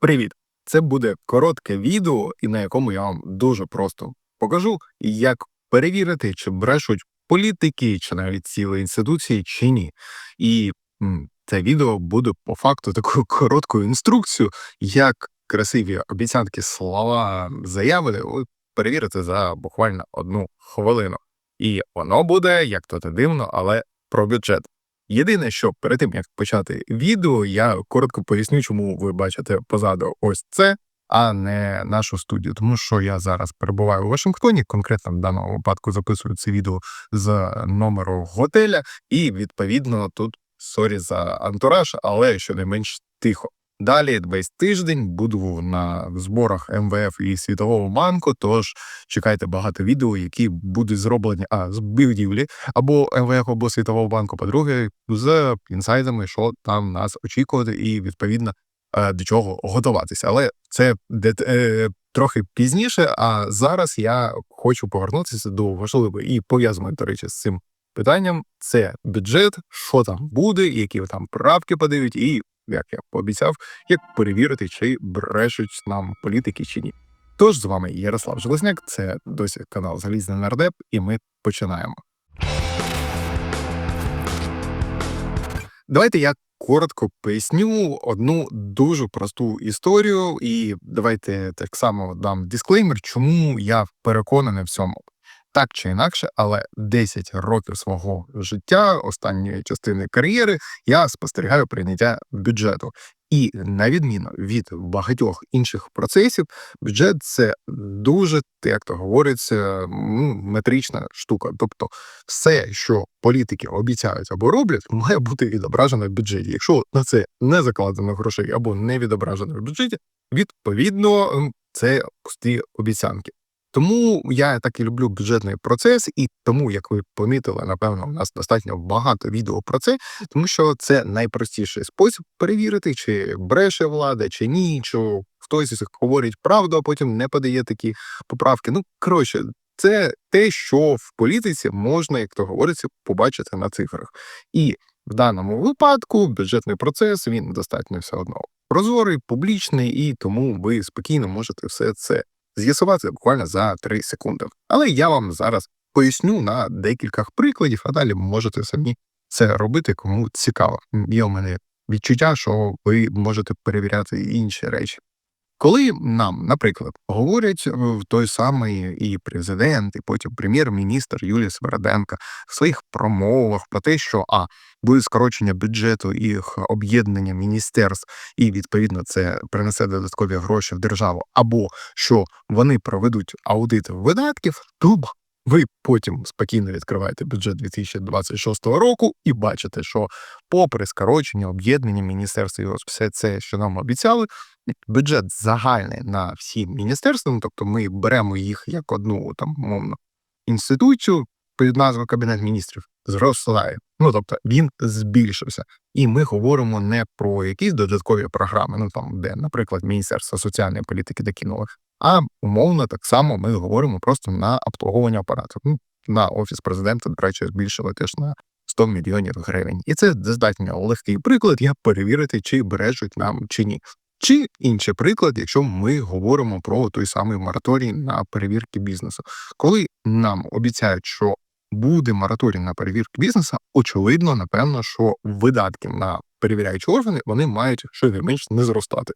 Привіт! Це буде коротке відео, і на якому я вам дуже просто покажу, як перевірити, чи брешуть політики, чи навіть цілі інституції, чи ні. І м, це відео буде по факту такою короткою інструкцією, як красиві обіцянки, слова, заяви ви перевірити за буквально одну хвилину. І воно буде, як то не дивно, але про бюджет. Єдине, що перед тим як почати відео, я коротко поясню, чому ви бачите позаду ось це, а не нашу студію. Тому що я зараз перебуваю у Вашингтоні, конкретно в даному випадку записую це відео з номеру готеля, і відповідно тут сорі за антураж, але щонайменш тихо. Далі весь тиждень буду на зборах МВФ і Світового банку. Тож чекайте багато відео, які будуть зроблені а з будівлі або МВФ, або Світового банку. По-друге, з інсайдами, що там нас очікувати, і відповідно е, до чого готуватися. Але це е, трохи пізніше. А зараз я хочу повернутися до важливого і пов'язаного, до речі, з цим питанням. Це бюджет, що там буде, які там правки подають, і як я пообіцяв, як перевірити, чи брешуть нам політики чи ні. Тож з вами Ярослав Железняк, це досі канал Залізний Нардеп, і ми починаємо. Давайте я коротко поясню одну дуже просту історію, і давайте так само дам дисклеймер, чому я переконаний в цьому. Так чи інакше, але 10 років свого життя, останньої частини кар'єри, я спостерігаю прийняття бюджету. І на відміну від багатьох інших процесів, бюджет це дуже, як то говориться, ну, метрична штука. Тобто, все, що політики обіцяють або роблять, має бути відображено в бюджеті. Якщо на це не закладено грошей або не відображено в бюджеті, відповідно це пусті обіцянки. Тому я так і люблю бюджетний процес, і тому, як ви помітили, напевно, у нас достатньо багато відео про це, тому що це найпростіший спосіб перевірити, чи бреше влада, чи ні, чи хтось говорить правду, а потім не подає такі поправки. Ну коротше, це те, що в політиці можна, як то говориться, побачити на цифрах. І в даному випадку бюджетний процес він достатньо все одно прозорий, публічний, і тому ви спокійно можете все це з'ясувати буквально за 3 секунди. Але я вам зараз поясню на декількох прикладів, а далі можете самі це робити, кому цікаво. Є у мене відчуття, що ви можете перевіряти інші речі. Коли нам, наприклад, говорять е, в той самий і президент, і потім прем'єр-міністр Юлія Сверденка в своїх промовах про те, що а буде скорочення бюджету і об'єднання міністерств, і відповідно це принесе додаткові гроші в державу, або що вони проведуть аудит видатків, то ви потім спокійно відкриваєте бюджет 2026 року і бачите, що, попри скорочення, об'єднання міністерств і все це, що нам обіцяли, бюджет загальний на всі міністерства. Ну, тобто ми беремо їх як одну там мовно інституцію під назвою Кабінет міністрів, зростає. Ну тобто він збільшився, і ми говоримо не про якісь додаткові програми, ну там де, наприклад, Міністерство соціальної політики докинуло, а умовно так само ми говоримо просто на обслуговування апарату. Ну, на офіс президента, до речі, збільшили теж на 100 мільйонів гривень. І це достатньо легкий приклад, як перевірити, чи бережуть нам чи ні. Чи інший приклад, якщо ми говоримо про той самий мораторій на перевірки бізнесу, коли нам обіцяють, що буде мораторій на перевірки бізнесу, очевидно, напевно, що видатки на перевіряючі органи вони мають щонайменш не зростати.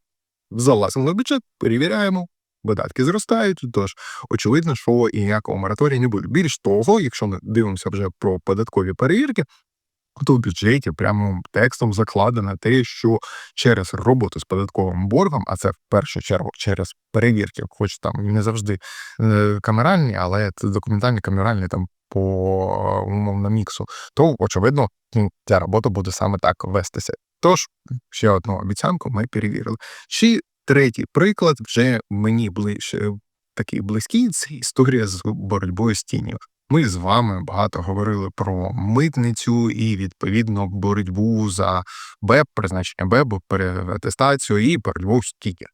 Залазимо в бюджет, перевіряємо, видатки зростають. Тож очевидно, що і ніякого мораторію не буде. Більш того, якщо ми дивимося вже про податкові перевірки, то в бюджеті прямо текстом закладено те, що через роботу з податковим боргом, а це в першу чергу через перевірки, хоч там не завжди е, камеральні, але це документальні камеральні там по умовно міксу, то очевидно ну, ця робота буде саме так вестися. Тож ще одну обіцянку ми перевірили. Чи третій приклад вже мені ближче такий близький, це історія з боротьбою з тінню. Ми з вами багато говорили про митницю і відповідно боротьбу за БЕП, призначення БЕБ, переатестацію і боротьбу з тікер.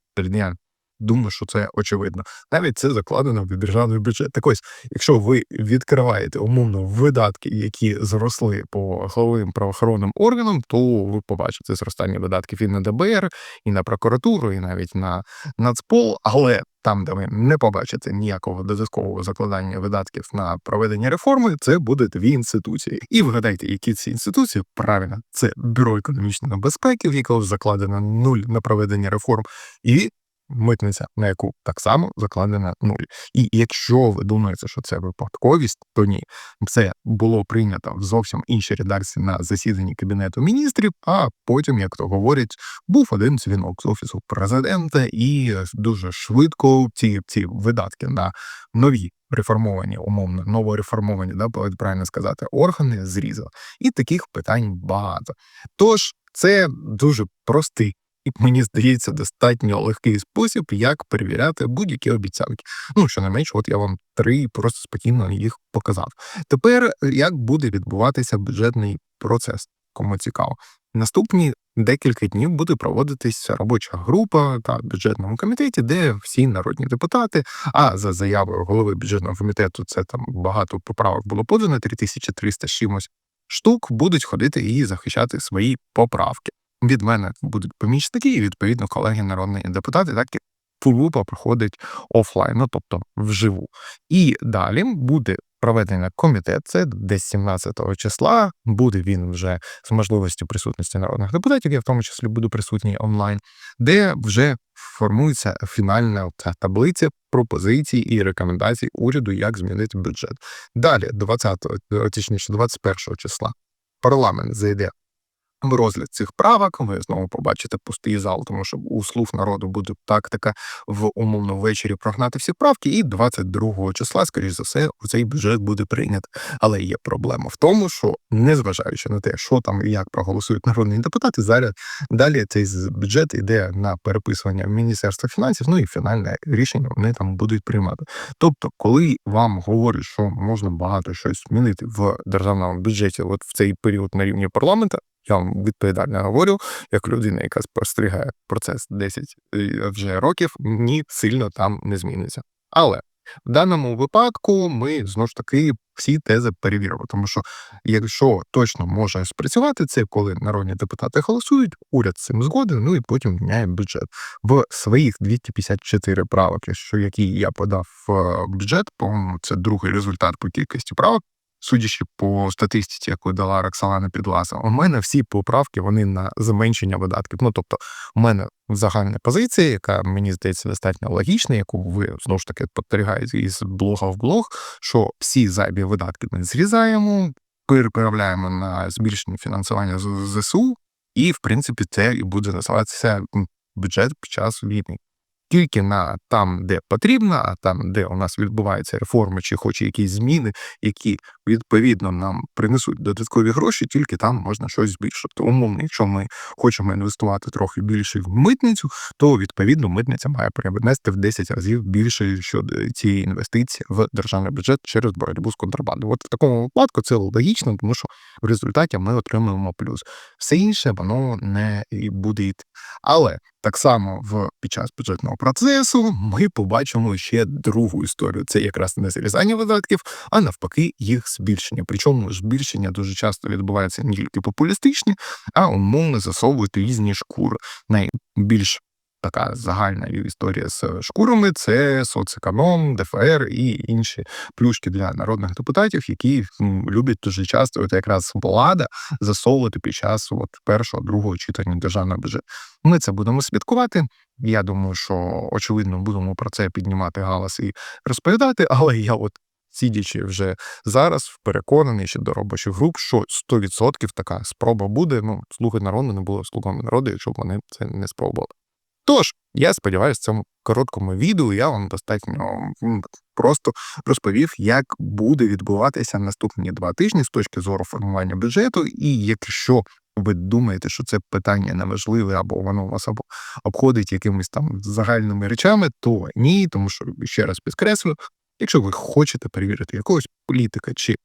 Думаю, що це очевидно. Навіть це закладено в державний бюджет. Так ось, якщо ви відкриваєте умовно видатки, які зросли по головним правоохоронним органам, то ви побачите зростання видатків і на ДБР, і на прокуратуру, і навіть на Нацпол. Але там, де ви не побачите ніякого додаткового закладання видатків на проведення реформи, це буде дві інституції. І вгадайте, які ці інституції правильно це бюро економічної безпеки, в якого закладено нуль на проведення реформ, і митниця, на яку так само закладена нуль. І якщо ви думаєте, що це випадковість, то ні, це було прийнято в зовсім іншій редакції на засіданні кабінету міністрів. А потім, як то говорять, був один дзвінок з офісу президента, і дуже швидко ці ці видатки на нові. Реформовані, умовно, новореформовані, да, правильно сказати, органи зрізали. І таких питань багато. Тож це дуже простий мені здається, достатньо легкий спосіб, як перевіряти будь-які обіцянки. Ну що не менше, от я вам три просто спокійно їх показав. Тепер як буде відбуватися бюджетний процес? Кому цікаво, наступні декілька днів буде проводитись робоча група та бюджетному комітеті, де всі народні депутати. А за заявою голови бюджетного комітету, це там багато поправок було подано 3300 з чимось штук, будуть ходити і захищати свої поправки. Від мене будуть помічники, і відповідно колеги народні депутати, так і група проходить офлайн, ну тобто вживу. І далі буде проведений комітет. Це десь 17 числа. Буде він вже з можливістю присутності народних депутатів. Я в тому числі буду присутній онлайн, де вже формується фінальна ця таблиця пропозицій і рекомендацій уряду, як змінити бюджет. Далі, 20, точніше, 21 числа, парламент зайде розгляд цих правок ви знову побачите пустий зал, тому що у слуг народу буде тактика в умовно ввечері прогнати всі правки, і 22 числа, скоріш за все, цей бюджет буде прийнят. Але є проблема в тому, що незважаючи на те, що там і як проголосують народні депутати, зараз далі цей бюджет йде на переписування Міністерства фінансів. Ну і фінальне рішення вони там будуть приймати. Тобто, коли вам говорять, що можна багато щось змінити в державному бюджеті, от в цей період на рівні парламента. Я вам відповідально говорю, як людина, яка спостерігає процес 10 е, вже років, ні сильно там не зміниться. Але в даному випадку ми знову ж таки всі тези перевіримо, тому що якщо точно може спрацювати, це коли народні депутати голосують, уряд цим згоден, ну і потім міняє бюджет в своїх 254 правок, що які я подав в бюджет, по-моєму, це другий результат по кількості правок судячи по статистиці, яку дала Роксалана Підласа, у мене всі поправки вони на зменшення видатків. Ну тобто, у мене загальна позиція, яка мені здається достатньо логічна, яку ви знову ж таки спостерігаєте із блога в блог, що всі зайві видатки ми зрізаємо, переправляємо на збільшення фінансування з ЗСУ, і в принципі це і буде називатися бюджет під час війни тільки на там, де потрібно, а там, де у нас відбуваються реформи, чи хоче якісь зміни, які відповідно нам принесуть додаткові гроші, тільки там можна щось збільшити. Умовно, якщо ми хочемо інвестувати трохи більше в митницю, то відповідно митниця має принести в 10 разів більше щодо цієї інвестиції в державний бюджет через боротьбу з контрабандою. От в такому випадку це логічно, тому що в результаті ми отримуємо плюс. Все інше воно не буде йти. Але так само в під час бюджетного процесу ми побачимо ще другу історію. Це якраз не зрізання видатків, а навпаки, їх збільшення. Причому збільшення дуже часто відбувається не тільки популістичні, а умовно засовують різні шкури. Найбільш така загальна історія з шкурами це соцеконом, ДФР і інші плюшки для народних депутатів, які люблять дуже часто от якраз влада засовувати під час от першого другого читання державного бюджету. Ми це будемо слідкувати. Я думаю, що очевидно будемо про це піднімати галас і розповідати, але я от. Сидячи вже зараз, переконаний ще до робочих груп, що 100% така спроба буде. Ну, слуги народу не було слугами народу, якщо б вони це не спробували. Тож, я сподіваюся, в цьому короткому відео я вам достатньо просто розповів, як буде відбуватися наступні два тижні з точки зору формування бюджету, і якщо ви думаєте, що це питання неважливе, або воно вас або обходить якимись там загальними речами, то ні, тому що ще раз підкреслю, якщо ви хочете перевірити якогось політика чи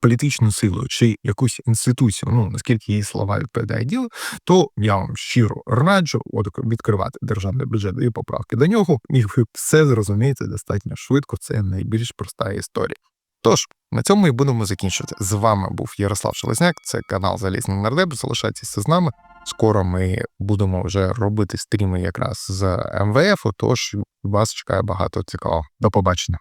політичну силу чи якусь інституцію, ну наскільки її слова відповідає ділу, то я вам щиро раджу от відкривати державний бюджет і поправки до нього, і ви все зрозумієте достатньо швидко. Це найбільш проста історія. Тож на цьому і будемо закінчувати. З вами був Ярослав Шелезняк. Це канал Залізний нардеп. Залишайтеся з нами. Скоро ми будемо вже робити стріми якраз з МВФ. Тож вас чекає багато цікавого. До побачення.